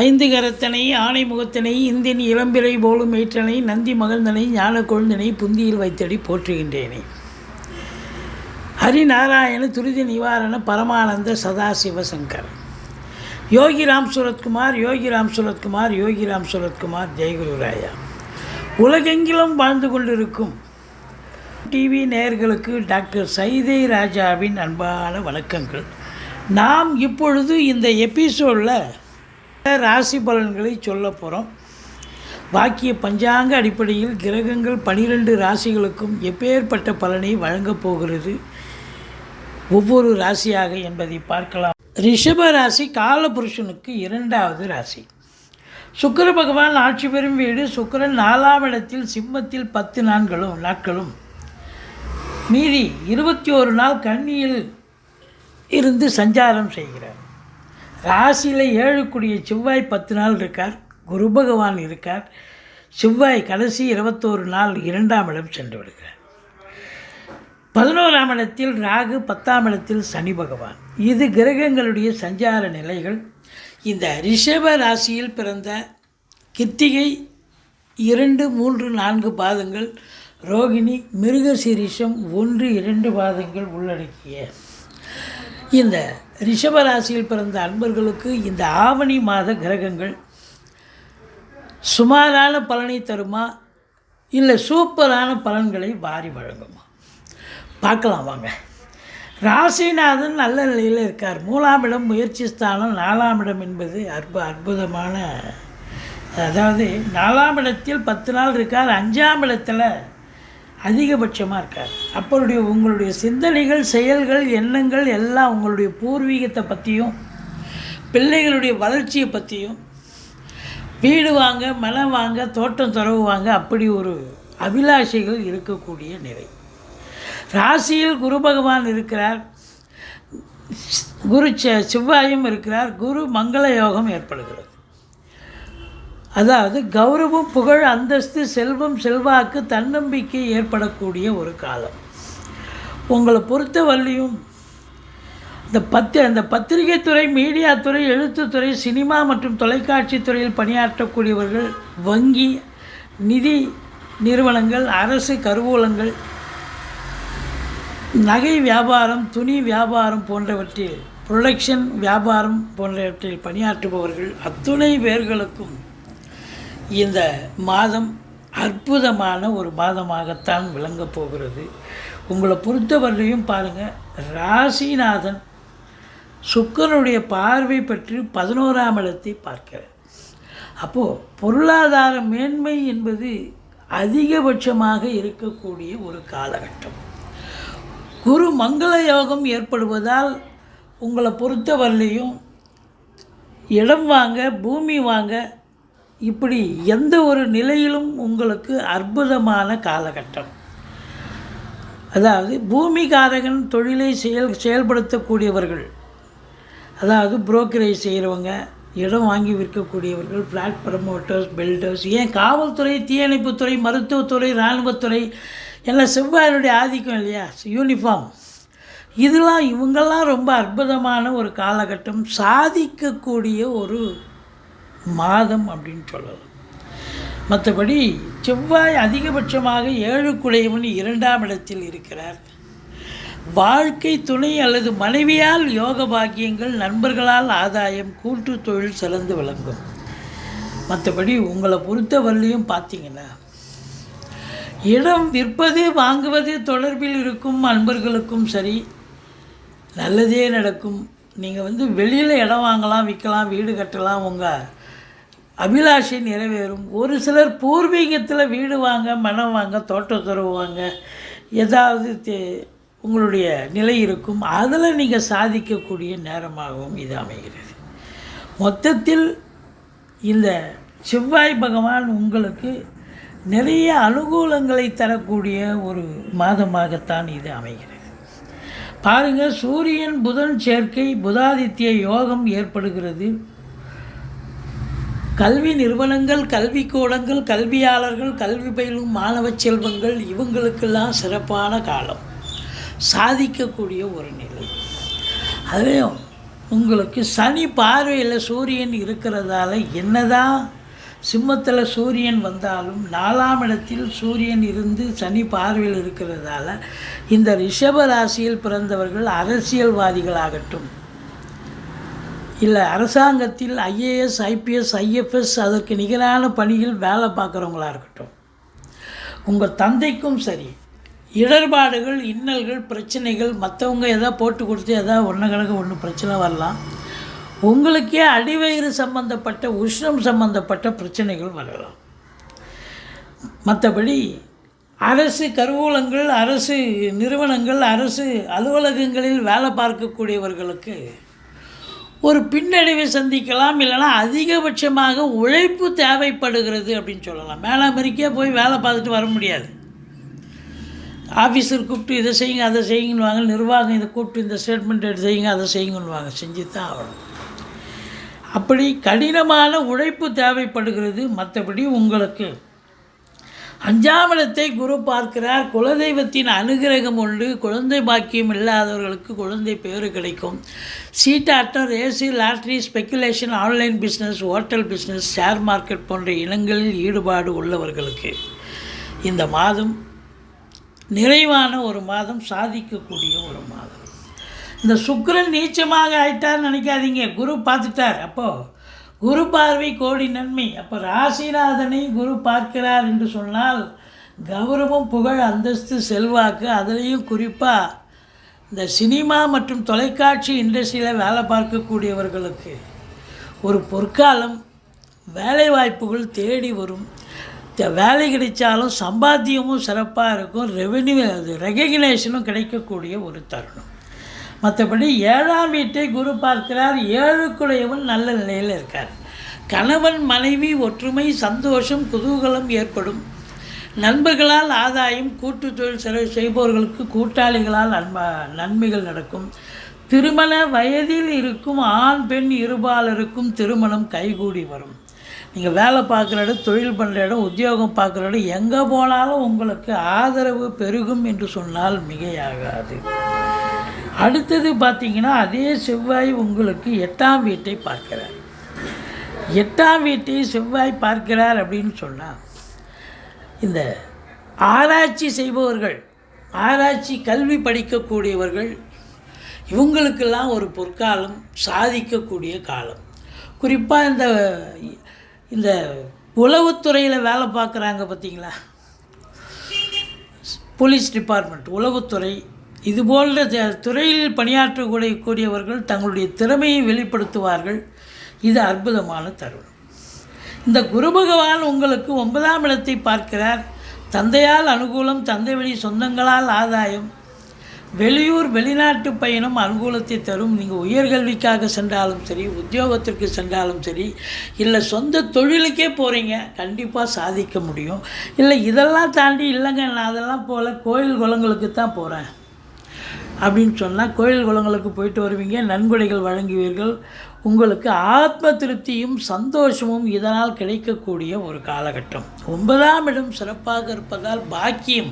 ஐந்து கரத்தனை ஆணை முகத்தனை இந்தின் இளம்பிறை போலும் ஏற்றனை நந்தி மகந்தனை ஞான கொழுந்தனை புந்தியில் வைத்தடி போற்றுகின்றேனே. ஹரிநாராயண துரித நிவாரண பரமானந்த சதாசிவசங்கர் யோகிராம் சுரத்குமார் யோகிராம் சுரத்குமார் யோகிராம் சுரத்குமார் ஜெயகுருராயா உலகெங்கிலும் வாழ்ந்து கொண்டிருக்கும் டிவி நேயர்களுக்கு டாக்டர் சைதை ராஜாவின் அன்பான வணக்கங்கள். நாம் இப்பொழுது இந்த எபிசோடில் ராசி பலன்களை சொல்ல போகிறோம் பாக்கிய பஞ்சாங்க அடிப்படையில் கிரகங்கள் பனிரெண்டு ராசிகளுக்கும் எப்பேற்பட்ட பலனை வழங்கப் போகிறது? ஒவ்வொரு ராசியாக என்பதை பார்க்கலாம். ரிஷப ராசி காலபுருஷனுக்கு இரண்டாவது ராசி. சுக்கர பகவான் ஆட்சி பெறும் வீடு சுக்கிரன் நாலாம் இடத்தில் சிம்மத்தில் பத்து நாட்களும் நாட்களும் மீதி இருபத்தி ஒரு நாள் கண்ணியில் இருந்து சஞ்சாரம் செய்கிறார். ராசியில் ஏழுக்குடிய செவ்வாய் பத்து நாள் இருக்கார். குரு பகவான் இருக்கார். செவ்வாய் கடைசி இருபத்தோரு நாள் இரண்டாம் இடம் சென்று விடுகிறார். பதினோராம் இடத்தில் ராகு பத்தாம் இடத்தில் சனி பகவான். இது கிரகங்களுடைய சஞ்சார நிலைகள். இந்த ரிஷப ராசியில் பிறந்த கித்திகை இரண்டு மூன்று நான்கு பாதங்கள். ரோகிணி மிருகசீரிஷம் ஒன்று இரண்டு பாதங்கள் உள்ளடக்கிய இந்த ரிஷபராசியில் பிறந்த அன்பர்களுக்கு இந்த ஆவணி மாத கிரகங்கள் சுமாரான பலனை தருமா? இல்லை சூப்பரான பலன்களை வாரி வழங்குமா? பார்க்கலாம் வாங்க. ராசிநாதன் நல்ல நிலையில் இருக்கார். மூலாம் இடம் முயற்சி ஸ்தானம் நாலாம் இடம் என்பது அற்பு அற்புதமான அதாவது நாலாம் இடத்தில் பத்து நாள் இருக்கார். அஞ்சாம் இடத்துல அதிகபட்சமாக இருக்கார். அப்பருடைய உங்களுடைய சிந்தனைகள் செயல்கள் எண்ணங்கள் எல்லாம் உங்களுடைய பூர்வீகத்தை பற்றியும் பிள்ளைகளுடைய வளர்ச்சியை பற்றியும் வீடு வாங்க மனம் வாங்க தோட்டம் துறவு வாங்க அப்படி ஒரு அபிலாஷைகள் இருக்கக்கூடிய நிலை. ராசியில் குரு பகவான் இருக்கிறார். குரு செ- செவ்வாயும் இருக்கிறார். குரு மங்கள யோகம் ஏற்படுகிறது. அதாவது கௌரவம் புகழ் அந்தஸ்து செல்வம் செல்வாக்கு தன்னம்பிக்கை ஏற்படக்கூடிய ஒரு காலம். உங்களை பொறுத்தவரையிலும் இந்த பத்து அந்த பத்திரிகை துறை மீடியா துறை எழுத்துத்துறை சினிமா மற்றும் தொலைக்காட்சி துறையில் பணியாற்றக்கூடியவர்கள் வங்கி நிதி நிறுவனங்கள் அரசு கருவூலங்கள் நகை வியாபாரம் துணி வியாபாரம் போன்றவற்றில் புரொடக்ஷன் வியாபாரம் போன்றவற்றில் பணியாற்றுபவர்கள் அத்துணை பேர்களுக்கும் இந்த மாதம் அற்புதமான ஒரு மாதமாகத்தான் விளங்கப் போகிறது. உங்களை பொறுத்தவரையிலையும் பாருங்கள் ராசிநாதன் சுக்கரனுடைய பார்வை பற்றி பதினோராம் இடத்தை பார்க்கிறார். அப்போது பொருளாதார மேன்மை என்பது அதிகபட்சமாக இருக்கக்கூடிய ஒரு காலகட்டம். குரு மங்கள யோகம் ஏற்படுவதால் உங்களை பொறுத்தவரையிலையும் இடம் வாங்க பூமி வாங்க இப்படி எந்த ஒரு நிலையிலும் உங்களுக்கு அற்புதமான காலகட்டம். அதாவது பூமிகாரகன் தொழிலை செயல் செயல்படுத்தக்கூடியவர்கள். அதாவது புரோக்கரேஜ் செய்கிறவங்க இடம் வாங்கி விற்கக்கூடியவர்கள் ஃப்ளாட் ப்ரமோட்டர்ஸ் பில்டர்ஸ் ஏன் காவல்துறை தீயணைப்புத்துறை மருத்துவத்துறை இராணுவத்துறை எல்லாம் செவ்வாயினுடைய ஆதிக்கம் இல்லையா? யூனிஃபார்ம் இதெல்லாம் இவங்கெல்லாம் ரொம்ப அற்புதமான ஒரு காலகட்டம். சாதிக்கக்கூடிய ஒரு மாதம் அப்படின்னு சொல்லலாம். மற்றபடி செவ்வாய் அதிகபட்சமாக ஏழு குடையவன் இரண்டாம் இடத்தில் இருக்கிறார். வாழ்க்கை துணை அல்லது மனைவியால் யோக பாக்கியங்கள் நண்பர்களால் ஆதாயம் கூட்டு தொழில் சிறந்து விளங்கும். மற்றபடி உங்களை பொறுத்தவரையிலையும் பார்த்தீங்கன்னா இடம் விற்பது வாங்குவது தொடர்பில் இருக்கும் அன்பர்களுக்கும் சரி நல்லதே நடக்கும். நீங்கள் வந்து வெளியில் இடம் வாங்கலாம் விற்கலாம் வீடு கட்டலாம் உங்கள் அபிலாஷை நிறைவேறும். ஒரு சிலர் பூர்வீகத்தில் வீடு வாங்க மனம் வாங்க தோட்டம் துறவு வாங்க ஏதாவது தே- உங்களுடைய நிலை இருக்கும். அதில் நீங்கள் சாதிக்கக்கூடிய நேரமாகவும் இது அமைகிறது. மொத்தத்தில் இந்த செவ்வாய் பகவான் உங்களுக்கு நிறைய அனுகூலங்களை தரக்கூடிய ஒரு மாதமாகத்தான் இது அமைகிறது. பாருங்கள் சூரியன் புதன் சேர்க்கை புதாதித்ய யோகம் ஏற்படுகிறது. கல்வி நிறுவனங்கள் கல்விக்கூடங்கள் கல்வியாளர்கள் கல்வி பயிலும் மாணவ செல்வங்கள் இவங்களுக்கெல்லாம் சிறப்பான காலம். சாதிக்கக்கூடிய ஒரு நிலை. அதுலேயும் உங்களுக்கு சனி பார்வையில் சூரியன் இருக்கிறதால என்னதான் சிம்மத்தில் சூரியன் வந்தாலும் நாலாம் இடத்தில் சூரியன் இருந்து சனி பார்வையில் இருக்கிறதால இந்த ரிஷப ராசியில் பிறந்தவர்கள் அரசியல்வாதிகளாகட்டும் இல்லை அரசாங்கத்தில் ஐஏஎஸ் ஐபிஎஸ் ஐஎஃப்எஸ் அதற்கு நிகரான பணியில் வேலை பார்க்குறவங்களா இருக்கட்டும். உங்கள் தந்தைக்கும் சரி இடர்பாடுகள் இன்னல்கள் பிரச்சனைகள் மற்றவங்க எதாவது போட்டு கொடுத்து எதாவது ஒன்று கணக்கு ஒன்று பிரச்சனை வரலாம். உங்களுக்கே அடிவயிறு சம்பந்தப்பட்ட உஷ்ணம் சம்பந்தப்பட்ட பிரச்சனைகள் வரலாம். மற்றபடி அரசு கருவூலங்கள் அரசு நிறுவனங்கள் அரசு அலுவலகங்களில் வேலை பார்க்கக்கூடியவர்களுக்கு ஒரு பின்னடைவை சந்திக்கலாம் இல்லைனா அதிகபட்சமாக உழைப்பு தேவைப்படுகிறது அப்படின்னு சொல்லலாம். மேலே அமெரிக்கா போய் வேலை பார்த்துட்டு வர முடியாது. ஆஃபீஸர் கூப்பிட்டு இதை செய்யுங்க அதை செய்யுங்கன்னுவாங்க. நிர்வாகம் இதை கூப்பிட்டு இந்த ஸ்டேட்மெண்ட் எடுத்து செய்யுங்க அதை செய்யுங்கன்னுவாங்க. செஞ்சு தான் ஆகணும். அப்படி கடினமான உழைப்பு தேவைப்படுகிறது. மற்றபடி உங்களுக்கு அஞ்சாம் இடத்தை குரு பார்க்கிறார். குலதெய்வத்தின் அனுகிரகம் உண்டு. குழந்தை பாக்கியம் இல்லாதவர்களுக்கு குழந்தை பேறு கிடைக்கும். சீட்டாட்டம் AC lottery speculation online business hotel business share market போன்ற இனங்களில் ஈடுபாடு உள்ளவர்களுக்கு இந்த மாதம் நிறைவான ஒரு மாதம் சாதிக்கக்கூடிய ஒரு மாதம். இந்த சுக்கரன் நீச்சமாக ஆயிட்டார்னு நினைக்காதீங்க. குரு பார்த்துட்டார். அப்போது குரு பார்வை கோடி நன்மை. அப்போ ராசிநாதனை குரு பார்க்கிறார் என்று சொன்னால் கௌரவம் புகழ் அந்தஸ்து செல்வாக்கு அதுலேயும் குறிப்பாக இந்த சினிமா மற்றும் தொலைக்காட்சி இண்டஸ்ட்ரியில் வேலை பார்க்கக்கூடியவர்களுக்கு ஒரு பொற்காலம் வேலைவாய்ப்புகள் தேடி வரும். வேலை கிடைச்சாலும் சம்பாத்தியமும் சிறப்பாக இருக்கும். ரெவென்யூ அது ரெகக்னேஷனும் கிடைக்கக்கூடிய ஒரு தருணம். மற்றபடி ஏழாம் வீட்டை குரு பார்க்கிறார். ஏழுக்குடையவன் நல்ல நிலையில் இருக்கார். கணவன் மனைவி ஒற்றுமை சந்தோஷம் குதூகலம் ஏற்படும். நண்பர்களால் ஆதாயம் கூட்டு தொழில் செலவு செய்பவர்களுக்கு கூட்டாளிகளால் நன்ம நன்மைகள் நடக்கும். திருமண வயதில் இருக்கும் ஆண் பெண் இருபாலருக்கும் திருமணம் கைகூடி வரும். நீங்கள் வேலை பார்க்குற இடம் தொழில் பண்ணுற இடம் உத்தியோகம் பார்க்குற இடம் எங்கே போனாலும் உங்களுக்கு ஆதரவு பெருகும் என்று சொன்னால் மிகையாகாது. அடுத்தது பார்த்தீங்கன்னா அதே செவ்வாய் உங்களுக்கு எட்டாம் வீட்டை பார்க்கிறார். எட்டாம் வீட்டை செவ்வாய் பார்க்கிறார் அப்படின்னு சொன்னால் இந்த ஆராய்ச்சி செய்பவர்கள் ஆராய்ச்சி கல்வி படிக்கக்கூடியவர்கள் இவங்களுக்கெல்லாம் ஒரு பொற்காலம் சாதிக்கக்கூடிய காலம். குறிப்பாக இந்த இந்த உளவுத்துறையில் வேலை பார்க்குறாங்க பார்த்தீங்களா? போலீஸ் டிபார்ட்மெண்ட் உளவுத்துறை இது போன்ற த- துறையில் பணியாற்றக்கூடிய கூடியவர்கள் தங்களுடைய திறமையை வெளிப்படுத்துவார்கள். இது அற்புதமான தருணம். இந்த குரு பகவான் உங்களுக்கு ஒன்பதாம் இடத்தை பார்க்கிறார். தந்தையால் அனுகூலம் தந்தை வழி சொந்தங்களால் ஆதாயம். வெளியூர் வெளிநாட்டு பயணம் அனுகூலத்தை தரும். நீங்கள் உயர்கல்விக்காக சென்றாலும் சரி உத்தியோகத்திற்கு சென்றாலும் சரி இல்லை சொந்த தொழிலுக்கே போகிறீங்க கண்டிப்பாக சாதிக்க முடியும். இல்லை இதெல்லாம் தாண்டி இல்லைங்க நான் அதெல்லாம் போகல கோயில் குளங்களுக்கு தான் போகிறேன் அப்படின்னு சொன்னால் கோயில் குளங்களுக்கு போயிட்டு வருவீங்க நன்கொடைகள் வழங்குவீர்கள். உங்களுக்கு ஆத்ம திருப்தியும் சந்தோஷமும் இதனால் கிடைக்கக்கூடிய ஒரு காலகட்டம். ஒன்பதாம் இடம் சிறப்பாக இருப்பதால் பாக்கியம்.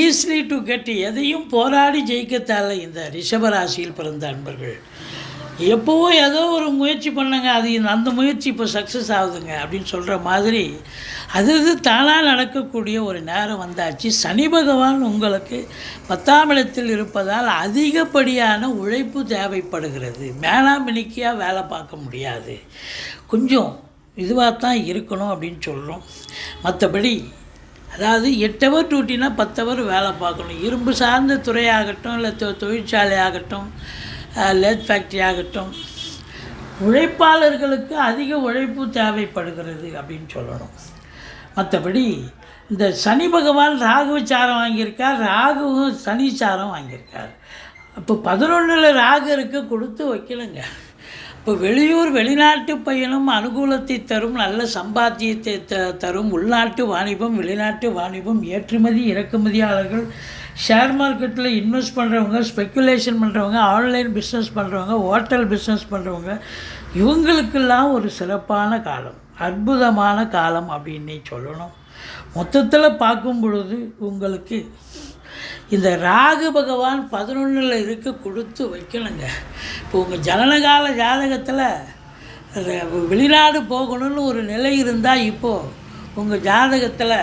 ஈஸிலி டு கெட் எதையும் போராடி ஜெயிக்க தேவை இந்த ரிஷபராசியில் பிறந்த அன்பர்கள். எப்போவோ ஏதோ ஒரு முயற்சி பண்ணுங்க அது அந்த முயற்சி இப்போ சக்ஸஸ் ஆகுதுங்க அப்படின்னு சொல்கிற மாதிரி அது இது தானாக நடக்கக்கூடிய ஒரு நேரம் வந்தாச்சு. சனி பகவான் உங்களுக்கு பத்தாம் இடத்தில் இருப்பதால் அதிகப்படியான உழைப்பு தேவைப்படுகிறது. மேலாமினிக்கையாக வேலை பார்க்க முடியாது. கொஞ்சம் இதுவாக தான் இருக்கணும் அப்படின்னு சொல்கிறோம் மற்றபடி அதாவது எட்டு ஹவர் டியூட்டினா பத்து ஹவர் வேலை பார்க்கணும். இரும்பு சார்ந்த துறையாகட்டும் இல்லை தொ தொழிற்சாலை ஆகட்டும் லேத் ஃபேக்ட்ரி ஆகட்டும். உழைப்பாளர்களுக்கு அதிக உழைப்பு தேவைப்படுகிறது அப்படின்னு சொல்லணும். மற்றபடி இந்த சனி பகவான் ராகு சாரம் வாங்கியிருக்கார் ராகுவும் சனி சாரம் வாங்கியிருக்கார். அப்போ பதினொன்றில் ராகு இருக்க கொடுத்து வைக்கலுங்க இப்போ வெளியூர் வெளிநாட்டு பயணம் அனுகூலத்தை தரும் நல்ல சம்பாத்தியத்தை த தரும் உள்நாட்டு வாணிபம் வெளிநாட்டு வாணிபம் ஏற்றுமதி இறக்குமதியாளர்கள் ஷேர் மார்க்கெட்டில் இன்வெஸ்ட் பண்ணுறவங்க ஸ்பெக்குலேஷன் பண்ணுறவங்க ஆன்லைன் பிஸ்னஸ் பண்ணுறவங்க ஹோட்டல் பிஸ்னஸ் பண்ணுறவங்க இவங்களுக்கெல்லாம் ஒரு சிறப்பான காலம் அற்புதமான காலம் அப்படின்னே சொல்லணும். மொத்தத்தில் பார்க்கும் பொழுது உங்களுக்கு இந்த ராகு பகவான் பதினொன்றில் இருக்க கொடுத்து வைக்கணுங்க. இப்போ உங்கள் ஜனனகால ஜாதகத்தில் வெளிநாடு போகணும்னு ஒரு நிலை இருந்தால் இப்போது உங்கள் ஜாதகத்தில்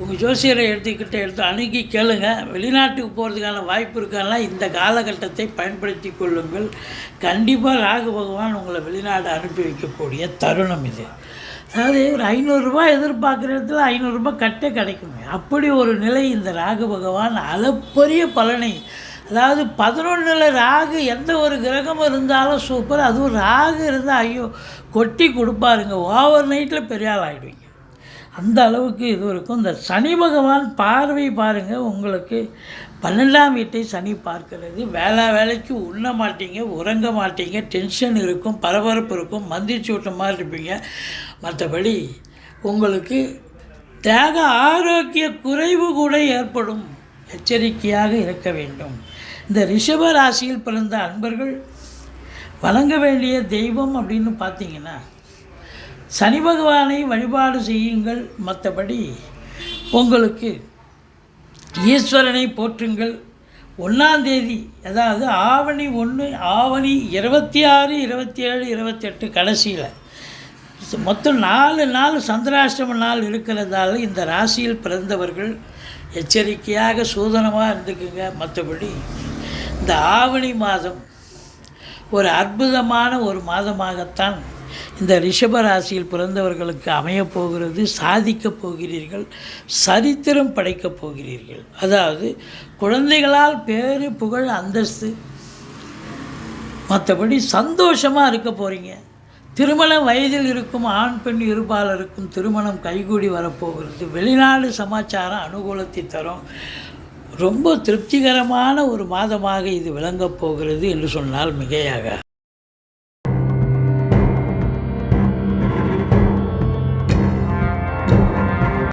உங்கள் ஜோசியரை எடுத்துக்கிட்ட எடுத்து அணுகி கேளுங்க. வெளிநாட்டுக்கு போகிறதுக்கான வாய்ப்பு இருக்கானா இந்த காலகட்டத்தை பயன்படுத்தி கொள்ளுங்கள். கண்டிப்பாக ராகு பகவான் உங்களை வெளிநாடு அனுப்பி வைக்கக்கூடிய தருணம் இது. அதாவது ஒரு ஐநூறுரூபா எதிர்பார்க்குற இடத்துல ஐநூறுரூபா கட்டே கிடைக்குங்க அப்படி ஒரு நிலை இந்த ராகு பகவான் அளப்பரிய பலனை. அதாவது பதினொன்றில் ராகு எந்த ஒரு கிரகம் இருந்தாலும் சூப்பர் அதுவும் ராகு இருந்தால் ஐயோ கொட்டி கொடுப்பாருங்க. ஓவர் நைட்டில் பெரிய ஆள் ஆகிடுவீங்க அந்த அளவுக்கு இது இருக்கும். இந்த சனி பகவான் பார்வை பாருங்கள் உங்களுக்கு பன்னெண்டாம் வீட்டை சனி பார்க்கிறது. வேலை வேலைக்கு உண்ண மாட்டீங்க உறங்க மாட்டீங்க டென்ஷன் இருக்கும் பரபரப்பு இருக்கும் மந்திரிச்சு விட்ட மாதிரி இருப்பீங்க. மற்றபடி உங்களுக்கு தேக ஆரோக்கிய குறைவு கூட ஏற்படும். எச்சரிக்கையாக இருக்க வேண்டும். இந்த ரிஷப ராசியில் பிறந்த அன்பர்கள் வழங்க வேண்டிய தெய்வம் அப்படின்னு பார்த்தீங்கன்னா சனி பகவானை வழிபாடு செய்யுங்கள் மற்றபடி உங்களுக்கு ஈஸ்வரனை போற்றுங்கள். ஒன்றாந்தேதி அதாவது ஆவணி ஒன்று ஆவணி இருபத்தி ஆறு இருபத்தி ஏழு இருபத்தெட்டு கடைசியில். மொத்தம் நாலு நாள் சந்திராஷ்டம நாள் இருக்கிறதால இந்த ராசியில் பிறந்தவர்கள் எச்சரிக்கையாக சூதனமாக இருந்துக்குங்க. மற்றபடி இந்த ஆவணி மாதம் ஒரு அற்புதமான ஒரு மாதமாகத்தான் இந்த ரிஷபராசியில் பிறந்தவர்களுக்கு அமையப் போகிறது சாதிக்கப் போகிறீர்கள் சரித்திரம் படைக்கப் போகிறீர்கள். அதாவது குழந்தைகளால் பேரு புகழ் அந்தஸ்து மற்றபடி சந்தோஷமாக இருக்க போகிறீங்க திருமண வயதில் இருக்கும் ஆண் பெண் இருபாலருக்கும் திருமணம் கைகூடி வரப்போகிறது. வெளிநாடு சமாச்சாரம் அனுகூலத்தை தரும். ரொம்ப திருப்திகரமான ஒரு மாதமாக இது விளங்கப் போகிறது என்று சொன்னால் மிகையாக.